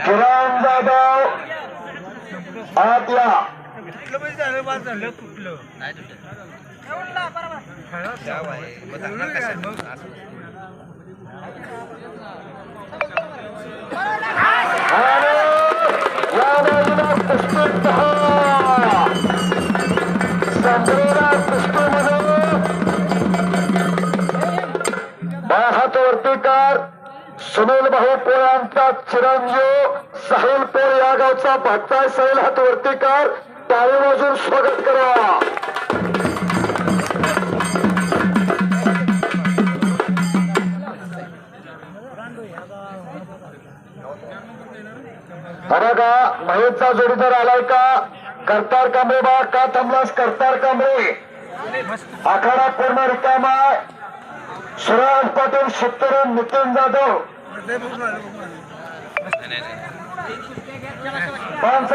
किरण जाधव आतला. कुठलं संत्रेला कुस्तीमध्ये सुनील भाऊ पोळांचा चिरंजीव साहिल पोळ या गावचा भक्ताय साहिल हात वर्तीकार टाळी वाजून स्वागत करा. बघा महेशचा जोडीदार आलाय का? करतार कांबळे बा का थांबलास? करतार कांबळे. आखाडा पूर्ण रिकामा सुराज पाटील शेतकरी नितीन जाधव. पाच